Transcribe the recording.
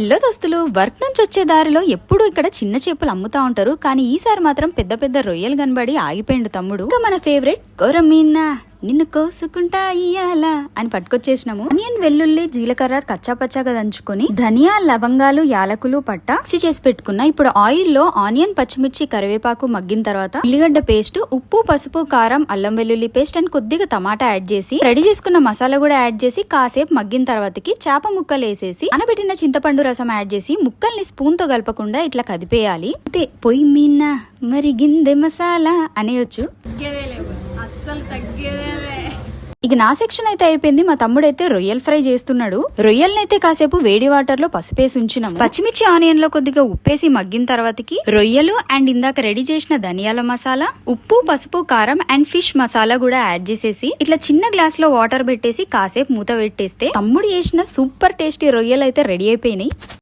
Hello దోస్తులు work నుంచి వచ్చే దారిలో ఎప్పుడు ఇక్కడ చిన్న చేపలు అమ్ముతా ఉంటారు. కానీ ఈసారి మాత్రం పెద్ద పెద్ద రొయ్యలు కనబడి ఆగిపోయిండు తమ్ముడు. ఇంకా మన ఫేవరెట్ కొరమీనా. నిన్ను కోసుకుంటా ఇయ్యాల అని పట్టుకొచ్చేసినాము. ఆనియన్ వెల్లుల్లి జీలకర్ర కచ్చా పచ్చాగా దంచుకొని ధనియా లవంగాలు యాలకులు పట్ట మిక్సీ చేసి పెట్టుకున్నా. ఇప్పుడు ఆయిల్లో ఆనియన్ పచ్చిమిర్చి కరివేపాకు మగ్గిన తర్వాత ఉల్లిగడ్డ పేస్ట్ ఉప్పు పసుపు కారం అల్లం వెల్లుల్లి పేస్ట్ అండ్ కొద్దిగా టమాటా యాడ్ చేసి రెడీ చేసుకున్న మసాలా కూడా యాడ్ చేసి కాసేపు మగ్గిన తర్వాతకి చేప ముక్కలు వేసేసి అనబెట్టిన చింతపండు రసం యాడ్ చేసి ముక్కల్ని స్పూన్తో కలపకుండా ఇట్లా కదిపేయాలి. అంతే పొయ్యి మీన మరి గిందె మసాలా అనేయొచ్చు. అస్సలు తగ్గేదేలే. ఇక నా సెక్షన్ అయితే అయిపోయింది. మా తమ్ముడైతే రొయ్యల్ ఫ్రై చేస్తున్నాడు. రొయ్యల్నైతే కాసేపు వేడి వాటర్లో పసుపేసి ఉంచినాము. పచ్చిమిర్చి ఆనియన్లో కొద్దిగా ఉప్పేసి మగ్గిన తర్వాతకి రొయ్యలు అండ్ ఇందాక రెడీ చేసిన ధనియాల మసాలా ఉప్పు పసుపు కారం అండ్ ఫిష్ మసాలా కూడా యాడ్ చేసేసి ఇట్లా చిన్న గ్లాస్లో వాటర్ పెట్టేసి కాసేపు మూత పెట్టేస్తే తమ్ముడు చేసిన సూపర్ టేస్టీ రొయ్యలు అయితే రెడీ అయిపోయినాయి.